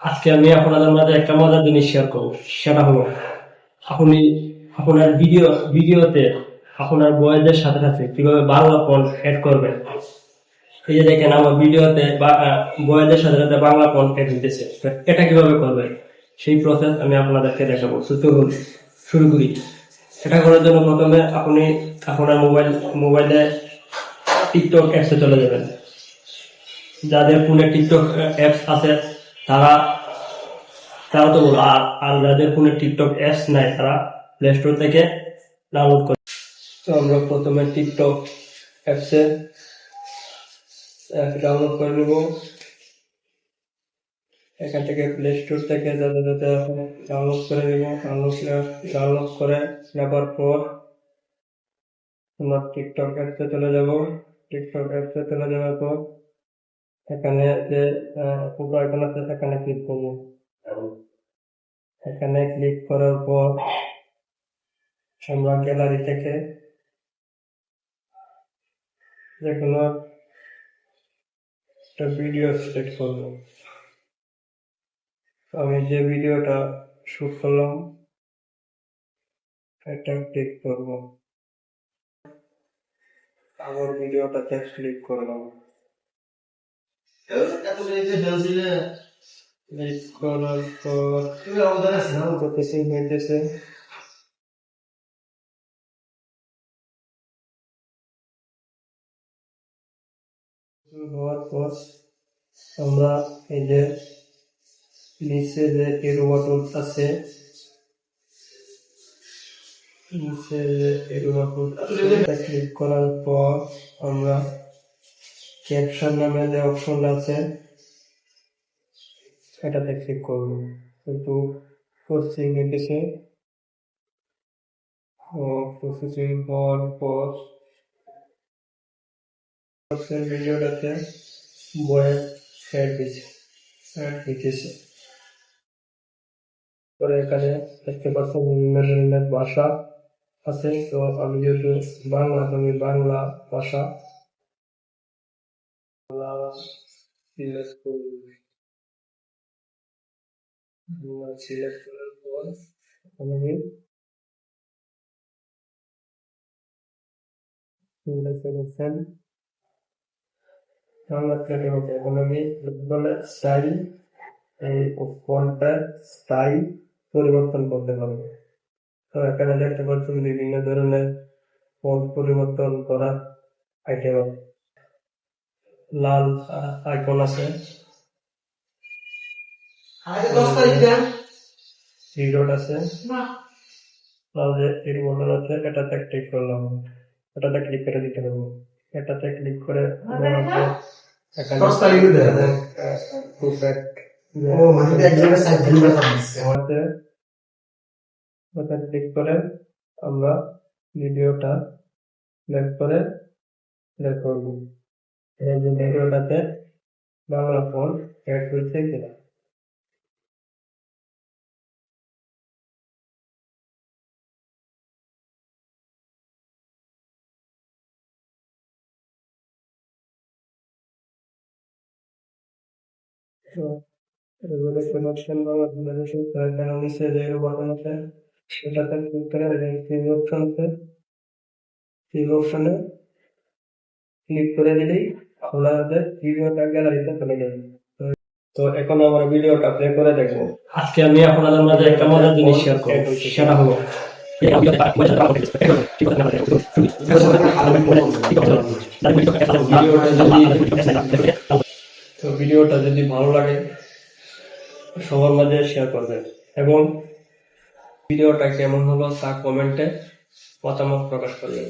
আজকে আমি আপনাদের মাঝে একটা মজার জিনিস শেয়ার করব। সেটা হলো, আপনি আপনার ভিডিও ভিডিওতে আপনার বয়েজের সাথে সাথে কীভাবে বাংলা ফন্ট অ্যাড করবেন। এই যে দেখেন, আমার ভিডিওতে বয়েজের সাথে সাথে বাংলা অ্যাড হইতেছে। তো এটা কীভাবে করবেন? সেই প্রসেস আমি আপনাদেরকে দেখাবো। চলুন, শুরু করি। এটা করার জন্য প্রথমে আপনি আপনার মোবাইল মোবাইলে টিকটক অ্যাপসে চলে যাবেন। যাদের ফোনে টিকটক অ্যাপস আছে তারা তারা তো বলো, আর যাদের ফোনে টিকটক অ্যাপস নাই, তারা প্লে স্টোর থেকে ডাউনলোড করে। তো আমরা প্রথমে টিকটক অ্যাপসে অ্যাপ ডাউনলোড করে নেব। এখান থেকে প্লে স্টোর থেকে যাতে যাতে ডাউনলোড করে নেব ডাউনলোড ডাউনলোড করে নেবার পর আমরা টিকটক অ্যাপসে চলে যাব। টিকটক অ্যাপসে চলে যাওয়ার পর এখানে যে পুরো আইকন আছে সেখানে ক্লিক করব। এখানে ক্লিক করার পর আমরা গ্যালারি থেকে যে কোনো একটা ভিডিও সিলেক্ট করব। আমি যে ভিডিওটা শুট করলাম এটা ক্লিক করব। আবার ভিডিওটাতে ক্লিক করলাম ক্লিক করার পর প্রসেসিং হইতেছে হওয়ার পর আমরা এই যে নিচে যে এরো আছে নিচে যে এরো বাটন ক্লিক করার পর আমরা ক্যাপশন নামে যে অপশন আছে এটাতে ক্লিক করব কিন্তু প্রসেসিং এসেছে। ও প্রসেসিং পর পাশের ভিডিওটাতে বয়েস অ্যাড দিচ্ছে অ্যাড দিতেছে। পরে এখানে দেখতে পাচ্ছেন বিভিন্ন ধরনের ভাষা আছে। তো আমি যেহেতু বাংলা, তো আমি বাংলা ভাষা সিলেক্ট করব সিলেক্ট করার এই ফন্টটা স্টাইল পরিবর্তন করতে পারব তো এখানে দেখতে পাচ্ছেন বিভিন্ন ধরনের ফন্ট পরিবর্তন করা আইটেম লাল আইকন আছে। থ্রি ডট আছে। লাল যে থ্রি বটন আছে এটাতে ক্লিক করলাম। এটাতে ক্লিক করে দিতে হবে। এটাতে ক্লিক করে perfect ও মানে ক্লিক করে আমরা ভিডিওটা করে করব। এই যে ভিডিওটাতে বাংলা ফোন অ্যাড হয়েছে কিনা তো এগুলো কানেকশন বাংলাদেশ সরকার নিচে যে বানানো আছে সেটাতে ক্লিক করে থ্রি অপশন আছে থ্রি অপশনে ক্লিক করে দিলেই আপনাদের ভিডিওটা গ্যালারিতে চলে যাবে। তো- তো এখন আমরা ভিডিওটা প্লে করে দেখব। আজকে আমি আপনাদের মাঝে একটা মজার জিনিস শেয়ার করব। সেটা হলো তো ভিডিওটা যদি ভালো লাগে সবার মাঝে শেয়ার করবেন এবং ভিডিওটা কেমন হলো তা কমেন্টে মতামত প্রকাশ করবেন